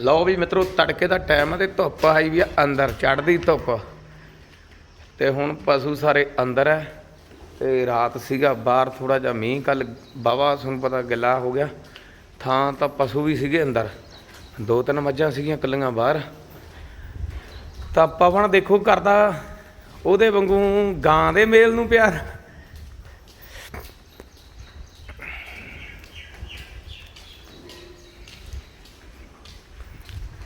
ਲਓ ਵੀ ਮਿੱਤਰੋ, ਤੜਕੇ ਦਾ ਟਾਈਮ ਹੈ ਤੇ ਧੁੱਪ ਆਈ ਵੀ ਆ ਅੰਦਰ, ਚੜ੍ਹਦੀ ਧੁੱਪ। ਤੇ ਹੁਣ ਪਸ਼ੂ ਸਾਰੇ ਅੰਦਰ ਹੈ ਤੇ ਰਾਤ ਸੀਗਾ, ਬਾਹਰ ਥੋੜਾ ਜਿਹਾ ਮੀਂਹ ਕੱਲ ਬਾਵਾ ਤੁਹਾਨੂੰ ਪਤਾ ਗਿੱਲਾ ਹੋ ਗਿਆ। ਥਾਂ ਤਾਂ ਪਸ਼ੂ ਵੀ ਸੀਗੇ ਅੰਦਰ। ਦੋ ਤਿੰਨ ਮੱਝਾਂ ਸੀਗੀਆਂ ਕੱਲੀਆਂ ਬਾਹਰ। ਤਾਂ ਪਵਨ ਦੇਖੋ ਕਰਦਾ ਉਹਦੇ ਵਾਂਗੂ ਗਾਂ ਦੇ ਮੇਲ ਨੂੰ ਪਿਆਰ।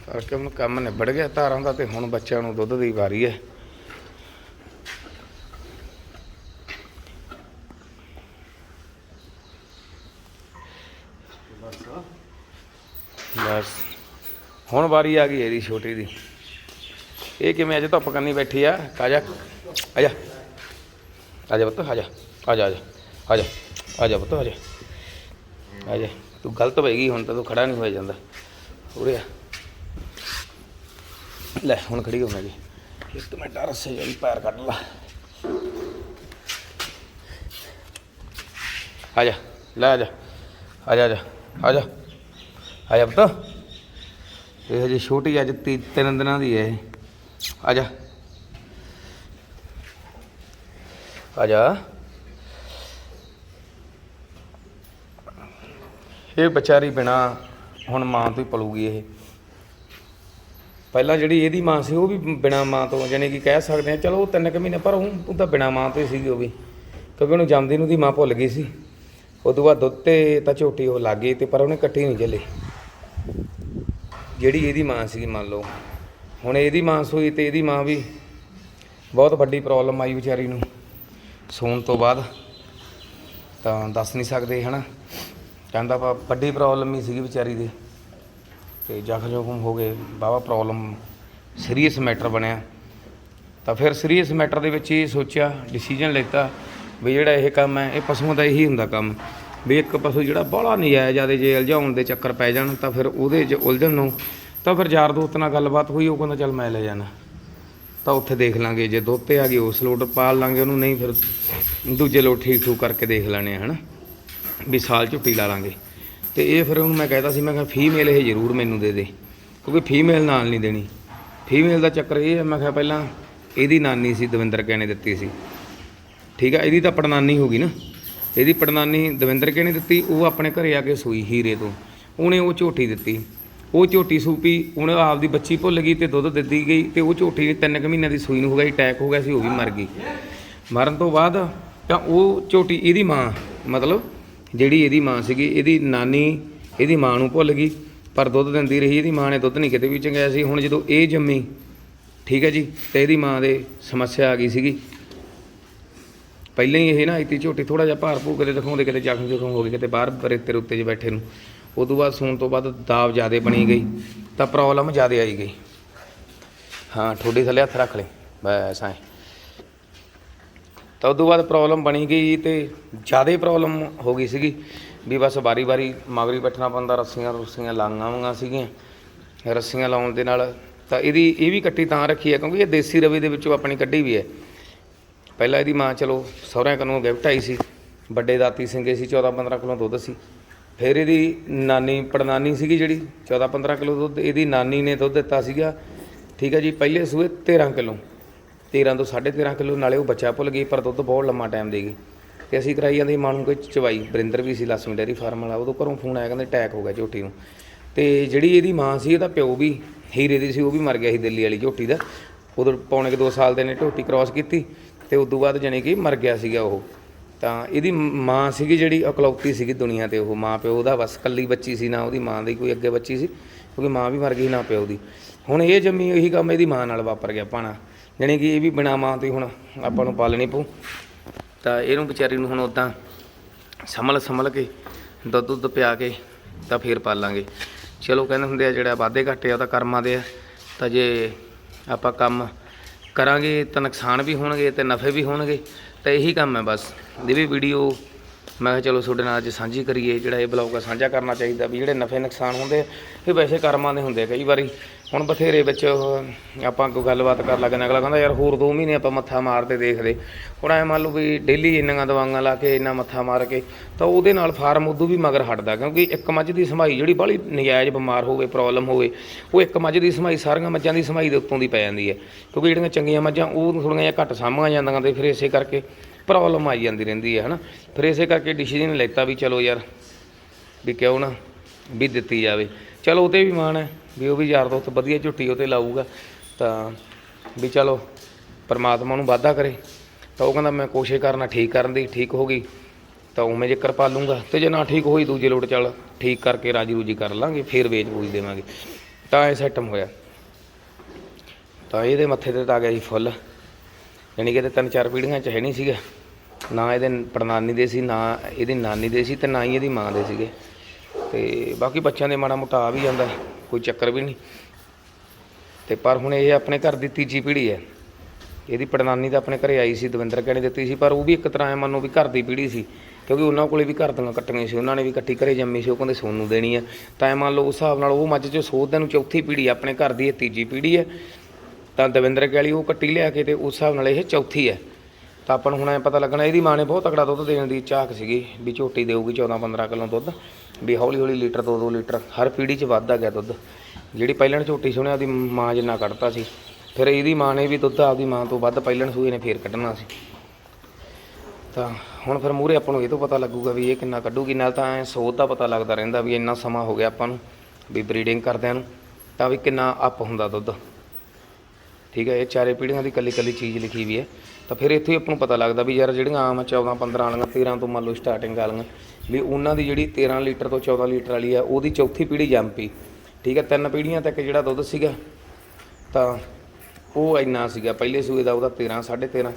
ਕਰਕੇ ਹੁਣ ਕੰਮ ਨਿਬੜ ਗਿਆ, ਧਾਰਾਂ ਦਾ ਤੇ ਹੁਣ ਬੱਚਿਆਂ ਨੂੰ ਦੁੱਧ ਦੀ ਵਾਰੀ ਹੈ। ਬਸ। ਹੁਣ ਵਾਰੀ ਆ ਗਈ ਇਹਦੀ ਛੋਟੀ ਦੀ। ਇਹ ਕਿਵੇਂ ਅਜੇ ਧੁੱਪ ਕਰਨੀ ਬੈਠੀ ਆ? ਆਜਾ ਆਜਾ ਆਜਾ ਪੁੱਤ ਆਜਾ ਆਜਾ ਆਜਾ ਆਜਾ ਆਜਾ ਪੁੱਤ ਆਜਾ ਆਜਾ ਤੂੰ ਗਲਤ ਹੋਏਗੀ, ਹੁਣ ਤਾਂ ਤੂੰ ਖੜਾ ਨਹੀਂ ਹੋਇਆ ਜਾਂਦਾ। ਉਰੇ ਆ। ਲੈ, ਹੁਣ ਖੜੀ ਹੋ ਮੈਂ ਜੀ। ਇੱਕ ਮਿੰਟ ਆ ਰੱਸੇ ਜਿਹੜੀ ਪੈਰ ਕੱਢ ਲਾ। ਆਜਾ ਲੈ ਆਜਾ ਆਜਾ ਆਜਾ ਆਜਾ ਆਜਾ ਪੁੱਤ। ਇਹ ਹਜੇ ਛੋਟੀ ਅੱਜ ਤੀ- ਤਿੰਨ ਦਿਨਾਂ ਦੀ ਹੈ ਇਹ। ਆਜਾ ਆਜਾ ਇਹ ਵਿਚਾਰੀ ਬਿਨਾ ਹੁਣ ਮਾਂ ਤੋਂ ਹੀ ਪਲੂਗੀ ਇਹ। ਪਹਿਲਾਂ ਜਿਹੜੀ ਇਹਦੀ ਮਾਂ ਸੀ, ਉਹ ਵੀ ਬਿਨਾ ਮਾਂ ਤੋਂ, ਜਾਣੀ ਕਿ ਕਹਿ ਸਕਦੇ ਆ ਚਲੋ ਉਹ ਤਿੰਨ ਕੁ ਮਹੀਨੇ, ਪਰ ਉਹ ਤਾਂ ਬਿਨਾ ਮਾਂ ਤੋਂ ਹੀ ਸੀਗੀ ਉਹ ਵੀ। ਕਿਉਂਕਿ ਉਹਨੂੰ ਜੰਮਦੀ ਨੂੰ ਦੀ ਮਾਂ ਭੁੱਲ ਗਈ ਸੀ। ਉਸ ਤੋਂ ਬਾਅਦ ਦੁੱਧ ਤੇ ਤਾਂ ਝੋਟੀ ਉਹ ਲੱਗ ਗਈ ਤੇ, ਪਰ ਉਹਨੇ ਇਕੱਠੀ ਨਹੀਂ ਚੱਲੇ। ਜਿਹੜੀ ਇਹਦੀ ਮਾਂ ਸੀਗੀ, ਮੰਨ ਲਓ। ਹੁਣ ਇਹਦੀ ਮਾਂ ਸੂਈ ਤੇ ਇਹਦੀ ਮਾਂ ਵੀ ਬਹੁਤ ਵੱਡੀ ਪ੍ਰੋਬਲਮ ਆਈ ਵਿਚਾਰੀ ਨੂੰ। ਸੌਣ ਤੋਂ ਬਾਅਦ ਤਾਂ ਦੱਸ ਨਹੀਂ ਸਕਦੇ, ਹਨਾ। ਕਹਿੰਦਾ ਵਾ, ਵੱਡੀ ਪ੍ਰੋਬਲਮ ਹੀ ਸੀਗੀ ਵਿਚਾਰੀ ਦੀ। ਤੇ ਜ਼ਖਮ ਜ਼ਖਮ ਹੋ ਗਏ ਬਾਵਾ ਪ੍ਰੋਬਲਮ ਸੀਰੀਅਸ ਮੈਟਰ ਬਣਿਆ। ਤਾਂ ਫਿਰ ਸੀਰੀਅਸ ਮੈਟਰ ਦੇ ਵਿੱਚ ਇਹ ਸੋਚਿਆ ਡਿਸੀਜਨ ਲਿੱਤਾ ਵੀ ਜਿਹੜਾ ਇਹ ਕੰਮ ਹੈ, ਇਹ ਪਸ਼ੂਆਂ ਦਾ ਇਹੀ ਹੁੰਦਾ ਕੰਮ। ਵੀ ਇੱਕ ਪਸ਼ੂ ਜਿਹੜਾ ਬਾਹਲਾ ਨਜਾਇਜ਼ ਜਿਆਦੇ ਜੇ ਉਲਝਾਉਣ ਦੇ ਚੱਕਰ ਪੈ ਜਾਣ, ਤਾਂ ਫਿਰ ਉਹਦੇ 'ਚ ਉਲਝਣ ਨੂੰ, ਤਾਂ ਫਿਰ ਯਾਰ ਦੋਸਤ ਨਾਲ ਗੱਲਬਾਤ ਹੋਈ, ਉਹ ਕਹਿੰਦਾ, ਚੱਲ ਮੈਂ ਲੈ ਜਾਣਾ। ਤਾਂ ਉੱਥੇ ਦੇਖ ਲਾਂਗੇ, ਜੇ ਦੁੱਧ ਤੇ ਆ ਗਈ, ਉਸ ਲੋਟ ਪਾਲ ਲਾਂਗੇ ਉਹਨੂੰ, ਨਹੀਂ ਫਿਰ ਦੂਜੇ ਲੋਟ ਠੀਕ ਠੂਕ ਕਰਕੇ ਦੇਖ ਲੈਣੇ ਆ, ਹਨਾ। ਵੀ ਸਾਲ ਝੁੱਟੀ ਲਾ ਲਾਂਗੇ। ਤੇ ਇਹ ਫਿਰ ਉਹਨੂੰ ਮੈਂ ਕਹਿਤਾ ਸੀ, ਮੈਂ ਕਿਹਾ, ਫੀਮੇਲ ਇਹ ਜ਼ਰੂਰ ਮੈਨੂੰ ਦੇ ਦੇ, ਕਿਉਂਕਿ ਫੀਮੇਲ ਨਾਲ ਨਹੀਂ ਦੇਣੀ। ਫੀਮੇਲ ਦਾ ਚੱਕਰ ਇਹ ਹੈ, ਮੈਂ ਕਿਹਾ, ਪਹਿਲਾਂ ਇਹਦੀ ਨਾਨੀ ਸੀ, ਦਵਿੰਦਰ ਕੇ ਦਿੱਤੀ ਸੀ। ਠੀਕ ਆ, ਇਹਦੀ ਤਾਂ ਪੜਨਾਨੀ ਹੋ ਗਈ ਨਾ। ਇਹਦੀ ਪੜਨਾਨੀ ਦਵਿੰਦਰ ਕੇ ਨੇ ਦਿੱਤੀ, ਉਹ ਆਪਣੇ ਘਰੇ ਆ ਕੇ ਸੂਈ ਹੀਰੇ ਤੋਂ। ਉਹਨੇ ਉਹ ਝੋਟੀ ਦਿੱਤੀ। ਉਹ ਝੋਟੀ ਸੂਪੀ ਉਹਨੇ ਆਪਦੀ ਬੱਚੀ ਭੁੱਲ ਗਈ ਤੇ ਦੁੱਧ ਦਿੱਤੀ ਗਈ ਤੇ ਉਹ ਝੋਟੀ ਨੇ ਤਿੰਨ ਕੁ ਮਹੀਨਿਆਂ ਦੀ ਸੂਈ ਨੂੰ ਹੋ ਗਿਆ ਅਟੈਕ ਹੋ ਗਿਆ ਸੀ, ਉਹ ਵੀ ਮਰ ਗਈ। ਮਰਨ ਤੋਂ ਬਾਅਦ ਤਾਂ ਉਹ ਝੋਟੀ, ਇਹਦੀ ਮਾਂ, ਮਤਲਬ ਜਿਹੜੀ ਇਹਦੀ ਮਾਂ ਸੀਗੀ, ਇਹਦੀ ਨਾਨੀ, ਇਹਦੀ ਮਾਂ ਨੂੰ ਭੁੱਲ ਗਈ, ਪਰ ਦੁੱਧ ਦਿੰਦੀ ਰਹੀ, ਇਹਦੀ ਮਾਂ ਨੇ ਦੁੱਧ ਨਹੀਂ ਕਿਤੇ ਵੀ ਚੰਗਾਇਆ ਸੀ। ਹੁਣ ਜਦੋਂ ਇਹ ਜੰਮੀ, ਠੀਕ ਹੈ ਜੀ, ਤੇ ਇਹਦੀ ਮਾਂ ਦੇ ਸਮੱਸਿਆ ਆ ਗਈ ਸੀਗੀ। ਪਹਿਲਾਂ ਹੀ ਇਹ ਨਾ ਇਤੀ ਝੋਟੀ ਥੋੜਾ ਜਿਹਾ ਭਾਰ ਭੂ ਕਦੇ ਦਿਖਾਉਂਦੇ, ਕਿਤੇ ਜ਼ਖਮ ਜ਼ਖਮ ਹੋ ਗਏ, ਕਿਤੇ ਬਾਹਰ ਰੇਤੇ ਰੁੱਤੇ 'ਚ ਬੈਠੇ ਨੂੰ। ਉਦੋਂ ਬਾਅਦ ਸੂਣ ਤੋਂ ਬਾਅਦ ਦਾਬ ਜ਼ਿਆਦੇ ਬਣੀ ਗਈ, ਤਾਂ ਪ੍ਰੋਬਲਮ ਜ਼ਿਆਦੇ ਆਈ ਗਈ। ਹਾਂ, ਠੋਡੀ ਥੱਲੇ ਹੱਥ ਰੱਖ ਲੈ, ਬਸ ਐ। ਤਾਂ ਉਦੋਂ ਬਾਅਦ ਪ੍ਰੋਬਲਮ ਬਣੀ ਗਈ ਤੇ ਜ਼ਿਆਦਾ ਪ੍ਰੋਬਲਮ ਹੋ ਗਈ ਸੀਗੀ ਵੀ ਬਸ ਵਾਰੀ ਵਾਰੀ ਮਗਰੀ ਬੈਠਣਾ ਪੈਂਦਾ, ਰੱਸੀਆਂ ਰੁੱਸੀਆਂ ਲਾਂਗਾਂ ਵਾਂਗਾਂ ਸੀਗੀਆਂ। ਰੱਸੀਆਂ ਲਾਉਣ ਦੇ ਨਾਲ ਤਾਂ ਇਹਦੀ ਇਹ ਵੀ ਕੱਟੀ ਤਾਂ ਰੱਖੀ ਹੈ ਕਿਉਂਕਿ ਇਹ ਦੇਸੀ ਰਵੇ ਦੇ ਵਿੱਚੋਂ ਆਪਣੀ ਕੱਢੀ ਵੀ ਹੈ। ਪਹਿਲਾਂ ਇਹਦੀ ਮਾਂ ਚਲੋ ਸਹੁਰਿਆਂ ਕਨੂੰ ਗਿਫਟ ਆਈ ਸੀ, ਵੱਡੇ ਦਾਤੀ ਸਿੰਘੇ ਸੀ 14 15 ਕਿਲੋ ਦੁੱਧ ਸੀ। ਫਿਰ ਇਹਦੀ ਨਾਨੀ, ਪੜਨਾਨੀ ਸੀਗੀ ਜਿਹੜੀ 14 15 ਕਿਲੋ ਦੁੱਧ, ਇਹਦੀ ਨਾਨੀ ਨੇ ਦੁੱਧ ਦਿੱਤਾ ਸੀਗਾ। ਠੀਕ ਹੈ ਜੀ, ਪਹਿਲੇ ਸੂਏ 13 ਕਿਲੋ। 13 ਤੋਂ 13.5 ਕਿਲੋ, ਨਾਲੇ ਉਹ ਬੱਚਾ ਭੁੱਲ ਗਈ, ਪਰ ਦੁੱਧ ਬਹੁਤ ਲੰਮਾ ਟਾਈਮ ਦੇਗੀ ਤੇ ਅਸੀਂ ਕਰਾਈ ਜਾਂਦੀ ਮਾਂ ਨੂੰ ਕੋਈ ਚਵਾਈ। ਬਰਿੰਦਰ ਵੀ ਸੀ ਲక్ష్ਮੀ ਡੈਰੀ ਫਾਰਮ ਵਾਲਾ। ਉਦੋਂ ਘਰੋਂ ਫੋਨ ਆਇਆ, ਕਹਿੰਦੇ ਅਟੈਕ ਹੋ ਗਿਆ ਝੋਟੀ ਨੂੰ। ਤੇ ਜਿਹੜੀ ਇਹਦੀ ਮਾਂ ਸੀ ਇਹਦਾ ਪਿਓ ਵੀ ਹੀਰੇ ਦੀ ਸੀ, ਉਹ ਵੀ ਮਰ ਗਿਆ ਸੀ ਦਿੱਲੀ ਵਾਲੀ ਝੋਟੀ ਦਾ। ਉਦੋਂ ਪੌਣੇ ਕੁ 2 ਸਾਲ ਦੇ ਨੇ ਝੋਟੀ ਕ੍ਰਾਸ ਕੀਤੀ, ਤੇ ਉਦੋਂ ਬਾਅਦ ਜਾਣੀ ਕਿ ਮਰ ਗਿਆ ਸੀਗਾ ਉਹ। ਤਾਂ ਇਹਦੀ ਮਾਂ ਸੀਗੀ ਜਿਹੜੀ, ਇਕਲੌਤੀ ਸੀਗੀ ਦੁਨੀਆ ਤੇ ਉਹ। ਮਾਂ ਪਿਓ ਉਹਦਾ ਬਸ ਕੱਲੀ ਬੱਚੀ ਸੀ, ਨਾ ਉਹਦੀ ਮਾਂ ਦੀ ਕੋਈ ਅੱਗੇ ਬੱਚੀ ਸੀ, ਕਿਉਂਕਿ ਮਾਂ ਵੀ ਮਰ ਗਈ ਨਾ ਪਿਓ ਦੀ। ਹੁਣ ਇਹ ਜੰਮੀ, ਉਹੀ ਕੰਮ ਇਹਦੀ ਮਾਂ ਨਾਲ ਵਾਪਰ ਗਿਆ ਪਾਣਾ ਜਾਣੀ ਕਿ ਇਹ ਵੀ ਬਿਨਾ ਮਾਂ ਤੋਂ ਹੀ ਹੁਣ ਆਪਾਂ ਨੂੰ ਪਾਲਣੀ ਪਊ। ਤਾਂ ਇਹਨੂੰ ਵਿਚਾਰੀ ਨੂੰ ਹੁਣ ਉਦਾਂ ਸੰਭਲ ਸੰਭਲ ਕੇ, ਦੁੱਧ ਦੁੱਧ ਪਿਆ ਕੇ ਤਾਂ ਫੇਰ ਪਾਲਾਂਗੇ। ਚਲੋ ਕਹਿੰਦੇ ਹੁੰਦੇ ਆ ਜਿਹੜਾ ਵਾਧੇ ਘਾਟੇ ਆ, ਉਹ ਤਾਂ ਕਰਮਾਂ ਦੇ ਆ। ਤਾਂ ਜੇ ਆਪਾਂ ਕੰਮ ਕਰਾਂਗੇ ਤਾਂ ਨੁਕਸਾਨ ਵੀ ਹੋਣਗੇ ਤੇ ਨਫੇ ਵੀ ਹੋਣਗੇ। ਤਾਂ ਇਹੀ ਕੰਮ ਹੈ ਬਸ। ਇਹ ਵੀ ਵੀਡੀਓ ਮੈਂ ਕਿਹਾ ਚਲੋ ਤੁਹਾਡੇ ਨਾਲ ਅੱਜ ਸਾਂਝੀ ਕਰੀਏ ਜਿਹੜਾ ਇਹ ਬਲੌਗ ਆ ਸਾਂਝਾ ਕਰਨਾ ਚਾਹੀਦਾ ਵੀ ਜਿਹੜੇ ਨਫੇ ਨੁਕਸਾਨ ਹੁੰਦੇ ਆ, ਇਹ ਵੈਸੇ ਕਰਮਾਂ ਦੇ ਹੁੰਦੇ ਆ ਕਈ ਵਾਰੀ। ਹੁਣ ਬਥੇਰੇ ਵਿੱਚ ਆਪਾਂ ਕੋਈ ਗੱਲਬਾਤ ਕਰ ਲੱਗਣਾ ਅਗਲਾ ਕਹਿੰਦਾ ਯਾਰ ਹੋਰ 2 ਮਹੀਨੇ ਆਪਾਂ ਮੱਥਾ ਮਾਰਦੇ ਦੇਖਦੇ। ਹੁਣ ਐ ਮੰਨ ਲਓ ਵੀ ਡੇਲੀ ਇੰਨੀਆਂ ਦਵਾਈਆਂ ਲਾ ਕੇ ਇੰਨਾ ਮੱਥਾ ਮਾਰ ਕੇ ਤਾਂ ਉਹਦੇ ਨਾਲ ਫਾਰਮ ਉਦੋਂ ਵੀ ਮਗਰ ਹਟਦਾ ਕਿਉਂਕਿ ਇੱਕ ਮੱਝ ਦੀ ਸਮਾਈ ਜਿਹੜੀ ਬਾਹਲੀ ਨਜਾਇਜ਼ ਬਿਮਾਰ ਹੋਵੇ ਪ੍ਰੋਬਲਮ ਹੋਵੇ ਉਹ ਇੱਕ ਮੱਝ ਦੀ ਸਮਾਈ ਸਾਰੀਆਂ ਮੱਝਾਂ ਦੀ ਸਮਾਈ ਦੇ ਉੱਤੋਂ ਦੀ ਪੈ ਜਾਂਦੀ ਹੈ। ਕਿਉਂਕਿ ਜਿਹੜੀਆਂ ਚੰਗੀਆਂ ਮੱਝਾਂ ਉਹ ਥੋੜ੍ਹੀਆਂ ਜਿਹਾ ਘੱਟ ਸਾਂਭੀਆਂ ਜਾਂਦੀਆਂ ਤੇ ਫਿਰ ਇਸੇ ਕਰਕੇ ਪ੍ਰੋਬਲਮ ਆਈ ਜਾਂਦੀ ਰਹਿੰਦੀ ਹੈ ਹਨਾ? ਫਿਰ ਇਸੇ ਕਰਕੇ ਡਿਸੀਜਨ ਲੈਤਾ ਵੀ ਚਲੋ ਯਾਰ, ਵੀ ਕਿਉਂ ਨਾ, ਵੀ ਦਿੱਤੀ ਜਾਵੇ। ਚਲੋ, ਉਹ 'ਤੇ ਵੀ ਮਾਣ ਹੈ, ਵੀ ਉਹ ਵੀ ਯਾਰ ਦੋਸਤ ਵਧੀਆ ਝੁੱਟੀ ਉਹ 'ਤੇ ਲਾਊਗਾ। ਤਾਂ ਵੀ ਚਲੋ, ਪਰਮਾਤਮਾ ਨੂੰ ਵਾਅਦਾ ਕਰੇ। ਤਾਂ ਉਹ ਕਹਿੰਦਾ, ਮੈਂ ਕੋਸ਼ਿਸ਼ ਕਰਨਾ ਠੀਕ ਕਰਨ ਦੀ, ਠੀਕ ਹੋ ਗਈ। ਤਾਂ ਉਵੇਂ ਜੇਕਰ ਪਾ ਲੂੰਗਾ ਤੇ ਜੇ ਨਾ ਠੀਕ ਹੋਈ ਦੂਜੇ ਲੋਟ ਚੱਲ ਠੀਕ ਕਰਕੇ ਰਾਜੀ ਰੂਜੀ ਕਰ ਲਾਂਗੇ, ਫੇਰ ਵੇਚ ਬੂਝ ਦੇਵਾਂਗੇ। ਤਾਂ ਇਹ ਸੈਟਮ ਹੋਇਆ। ਤਾਂ ਇਹਦੇ ਮੱਥੇ ਤੇ ਤਾਂ ਆ ਗਿਆ ਜੀ ਫੁੱਲ। ਯਾਨੀ ਕਿ ਇਹਦੇ ਤਿੰਨ ਚਾਰ ਪੀੜ੍ਹੀਆਂ ਚ ਹੈ ਨਹੀਂ ਸੀਗਾ। ਨਾ ਇਹਦੇ ਪੜਨਾਨੀ ਦੇ ਸੀ, ਨਾ ਇਹਦੀ ਨਾਨੀ ਦੇ ਸੀ ਤੇ ਨਾ ਹੀ ਇਹਦੀ ਮਾਂ ਦੇ ਸੀਗੇ। ਤੇ ਬਾਕੀ ਬੱਚਿਆਂ ਦੇ ਮਾੜਾ ਮੋਟਾ ਆ ਵੀ ਜਾਂਦਾ, ਕੋਈ ਚੱਕਰ ਵੀ ਨਹੀਂ। ਤੇ ਪਰ ਹੁਣ ਇਹ ਆਪਣੇ ਘਰ ਦੀ ਤੀਜੀ ਪੀੜ੍ਹੀ ਹੈ। ਇਹਦੀ ਪੜਨਾਨੀ ਤਾਂ ਆਪਣੇ ਘਰੇ ਆਈ ਸੀ, ਦਵਿੰਦਰ ਕਹਿਣੀ ਦਿੱਤੀ ਸੀ, ਪਰ ਉਹ ਵੀ ਇੱਕ ਤਰ੍ਹਾਂ ਐ ਮੰਨੋ ਵੀ ਘਰ ਦੀ ਪੀੜ੍ਹੀ ਸੀ। ਕਿਉਂਕਿ ਉਹਨਾਂ ਕੋਲੇ ਵੀ ਘਰ ਦੀਆਂ ਕੱਟੀਆਂ ਸੀ, ਉਹਨਾਂ ਨੇ ਵੀ ਕੱਟੀ ਘਰੇ ਜੰਮੀ ਸੀ, ਉਹ ਕਹਿੰਦੇ ਸੋਨੂੰ ਦੇਣੀ ਹੈ। ਤਾਂ ਐ ਮੰਨ ਲਓ ਉਸ ਹਿਸਾਬ ਨਾਲ ਉਹ ਮੱਝ ਚੋਂ ਸੋਧਦੇ ਨੂੰ ਚੌਥੀ ਪੀੜ੍ਹੀ ਆਪਣੇ ਘਰ ਦੀ ਇਹ ਤੀਜੀ ਪੀੜ੍ਹੀ ਹੈ। ਤਾਂ ਦਵਿੰਦਰ ਕੈਲੀ ਉਹ ਕੱਟੀ ਲਿਆ ਕੇ ਤੇ ਉਸ ਹਿਸਾਬ ਨਾਲ ਇਹ ਚੌਥੀ ਹੈ। ਤਾਂ ਆਪਾਂ ਨੂੰ ਹੁਣ ਐ ਪਤਾ ਲੱਗਣਾ ਇਹਦੀ ਮਾਂ ਨੇ ਬਹੁਤ ਤਕੜਾ ਦੁੱਧ ਦੇਣ ਦੀ ਝਾਕ ਸੀਗੀ ਵੀ ਝੋਟੀ ਦੇਊਗੀ 14 15 ਕਿਲੋ ਦੁੱਧ, ਵੀ ਹੌਲੀ ਹੌਲੀ ਲੀਟਰ 2 2 ਲੀਟਰ, ਹਰ ਪੀੜ੍ਹੀ 'ਚ ਵੱਧਦਾ ਗਿਆ ਦੁੱਧ। ਜਿਹੜੀ ਪਹਿਲਾਂ ਝੋਟੀ ਸੁਣਿਆ ਉਹਦੀ ਮਾਂ ਜਿੰਨਾ ਕੱਢਤਾ ਸੀ। ਫਿਰ ਇਹਦੀ ਮਾਂ ਨੇ ਵੀ ਦੁੱਧ ਆਪਦੀ ਮਾਂ ਤੋਂ ਵੱਧ ਪਹਿਲਾਂ ਸੂਏ ਨੇ ਫੇਰ ਕੱਢਣਾ ਸੀ। ਤਾਂ ਹੁਣ ਫਿਰ ਮੂਰੇ ਆਪਾਂ ਨੂੰ ਇਹ ਤੋਂ ਪਤਾ ਲੱਗੂਗਾ ਵੀ ਇਹ ਕਿੰਨਾ ਕੱਢੂਗੀ, ਨਾਲ ਤਾਂ ਐ ਸੋਧ ਦਾ ਪਤਾ ਲੱਗਦਾ ਰਹਿੰਦਾ ਵੀ ਇੰਨਾ ਸਮਾਂ ਹੋ ਗਿਆ ਆਪਾਂ ਨੂੰ ਵੀ ਬਰੀਡਿੰਗ ਕਰਦਿਆਂ ਨੂੰ, ਤਾਂ ਵੀ ਕਿੰਨਾ ਅਪ ਹੁੰਦਾ ਦੁੱਧ। ਠੀਕ ਹੈ, ਇਹ ਚਾਰੇ ਪੀੜ੍ਹੀਆਂ ਦੀ ਕੱਲੀ ਕੱਲੀ ਚੀਜ਼ ਲਿਖੀ ਵੀ ਹੈ। ਤਾਂ ਫਿਰ ਇੱਥੇ ਹੀ ਆਪਾਂ ਨੂੰ ਪਤਾ ਲੱਗਦਾ ਵੀ ਯਾਰ ਜਿਹੜੀਆਂ ਆਮ 14 15 ਵਾਲੀਆਂ 13 ਤੋਂ ਮੰਨ ਲਓ ਸਟਾਰਟਿੰਗ ਵਾਲੀਆਂ, ਵੀ ਉਹਨਾਂ ਦੀ ਜਿਹੜੀ 13 ਲੀਟਰ ਤੋਂ 14 ਲੀਟਰ ਵਾਲੀ ਆ, ਉਹਦੀ ਚੌਥੀ ਪੀੜ੍ਹੀ ਜੰਮ ਪਈ। ਠੀਕ ਹੈ, ਤਿੰਨ ਪੀੜ੍ਹੀਆਂ ਤੱਕ ਜਿਹੜਾ ਦੁੱਧ ਸੀਗਾ, ਤਾਂ ਉਹ ਇੰਨਾ ਸੀਗਾ, ਪਹਿਲੇ ਸੂਏ ਦਾ ਉਹਦਾ 13 13.5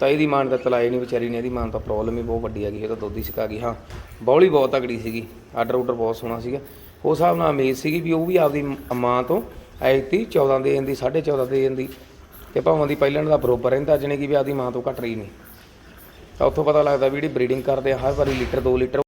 ਤਾਂ ਇਹਦੀ ਮਾਂ ਤਾਂ ਤਲਾਏ ਨਹੀਂ ਵਿਚਾਰੀ ਨੇ, ਇਹਦੀ ਮਾਂ ਤਾਂ ਪ੍ਰੋਬਲਮ ਹੀ ਬਹੁਤ ਵੱਡੀ ਆ ਗਈ, ਇਹ ਤਾਂ ਦੁੱਧ ਹੀ ਸਕਾ ਗਈ। ਹਾਂ, ਬੌਲੀ ਬਹੁਤ ਤਗੜੀ ਸੀਗੀ ਆਰਡਰ ਆਰਡਰ ਬਹੁਤ ਸੋਹਣਾ ਸੀਗਾ। ਉਸ ਹਿਸਾਬ ਨਾਲ ਉਮੀਦ ਸੀਗੀ ਵੀ ਉਹ ਵੀ ਆਪਦੀ ਮਾਂ ਤੋਂ ਐਤੀ 14 ਦੇ ਜਾਂਦੀ 14.5 ਦੇ ਜਾਂਦੀ ਤੇ ਭਾਵਾਂ ਦੀ ਪਹਿਲਾਂ ਦਾ ਬਰੋਬਰ ਰਹਿੰਦਾ, ਜਣੇ ਕਿ ਵੀ ਆਪਦੀ ਮਾਂ ਤੋਂ ਘੱਟ ਰਹੀ ਨਹੀਂ। ਤਾਂ ਉੱਥੋਂ ਪਤਾ ਲੱਗਦਾ ਵੀ ਜਿਹੜੀ ਬਰੀਡਿੰਗ ਕਰਦੇ ਆ, ਹਰ ਵਾਰੀ ਲੀਟਰ 2 ਲੀਟਰ